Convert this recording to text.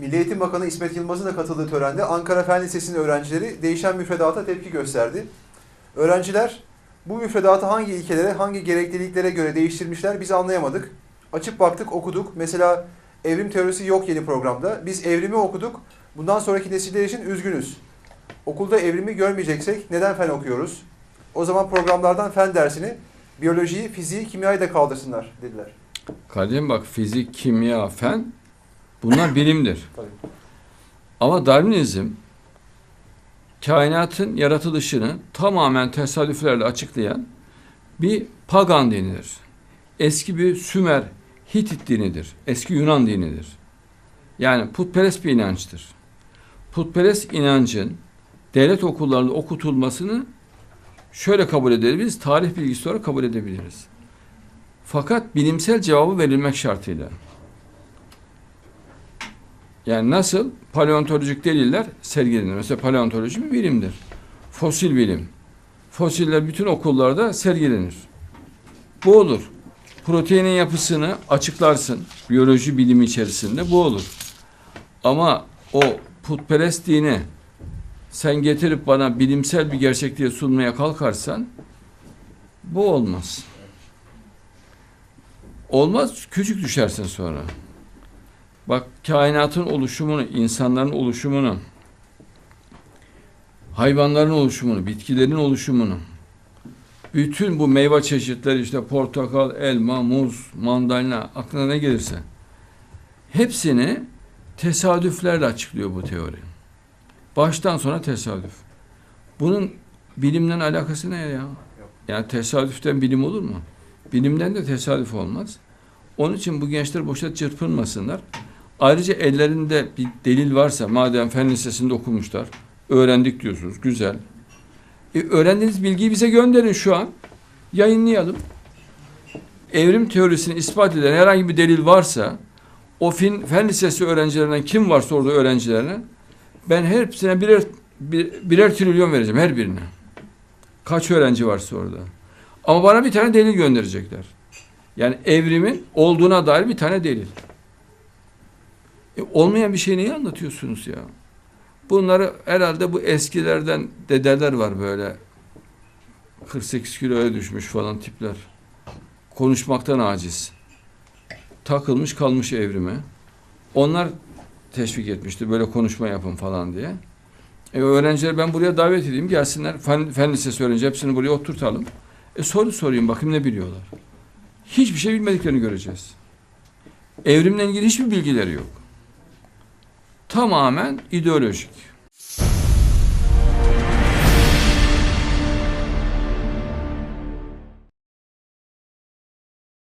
Milli Eğitim Bakanı İsmet Yılmaz'ın da katıldığı törende Ankara Fen Lisesi'nin öğrencileri değişen müfredata tepki gösterdi. Öğrenciler bu müfredatı hangi ilkelere, hangi gerekliliklere göre değiştirmişler biz anlayamadık. Açıp baktık, okuduk. Mesela evrim teorisi yok yeni programda. Biz evrimi okuduk. Bundan sonraki nesiller için üzgünüz. Okulda evrimi görmeyeceksek neden fen okuyoruz? O zaman programlardan fen dersini, biyolojiyi, fiziği, kimyayı da kaldırsınlar dediler. Kardeşim bak fizik, kimya, fen bunlar bilimdir. Ama Darwinizm kainatın yaratılışını tamamen tesadüflerle açıklayan bir pagan dinidir. Eski bir Sümer, Hitit dinidir. Eski Yunan dinidir. Yani putperest bir inançtır. Putperest inancın devlet okullarında okutulmasını şöyle kabul edebiliriz. Tarih bilgisi olarak kabul edebiliriz. Fakat bilimsel cevabı verilmek şartıyla. Yani nasıl paleontolojik deliller sergilenir. Mesela paleontoloji bir bilimdir. Fosil bilim. Fosiller bütün okullarda sergilenir. Bu olur. Proteinin yapısını açıklarsın. Biyoloji bilimi içerisinde bu olur. Ama o putperest dini sen getirip bana bilimsel bir gerçekliğe sunmaya kalkarsan bu olmaz. Olmaz, küçük düşersin sonra. Bak kainatın oluşumunu, insanların oluşumunu, hayvanların oluşumunu, bitkilerin oluşumunu, bütün bu meyve çeşitleri işte portakal, elma, muz, mandalina aklına ne gelirse hepsini tesadüflerle açıklıyor bu teori. Baştan sona tesadüf. Bunun bilimle alakası ne ya? Yani tesadüften bilim olur mu? Bilimden de tesadüf olmaz. Onun için bu gençler boşa çırpınmasınlar. Ayrıca ellerinde bir delil varsa madem fen lisesinde okumuşlar, öğrendik diyorsunuz, güzel. E, öğrendiğiniz bilgiyi bize gönderin şu an. Yayınlayalım. Evrim teorisini ispat eden herhangi bir delil varsa o fen, fen lisesi öğrencilerinden kim varsa orada öğrencilerine ben hepsine birer, bir, birer trilyon vereceğim her birine. Kaç öğrenci varsa orada. Ama bana bir tane delil gönderecekler. Yani evrimin olduğuna dair bir tane delil. E, olmayan bir şey neyi anlatıyorsunuz ya? Bunları herhalde bu eskilerden dedeler var böyle 48 kiloya düşmüş falan tipler. Konuşmaktan aciz. Takılmış kalmış evrime. Onlar teşvik etmişti böyle konuşma yapın falan diye. E, öğrenciler ben buraya davet edeyim gelsinler. Fen, fen lisesi öğrenci hepsini buraya oturtalım. E soru sorayım bakayım ne biliyorlar. Hiçbir şey bilmediklerini göreceğiz. Evrimle ilgili hiçbir bilgileri yok. Tamamen ideolojik.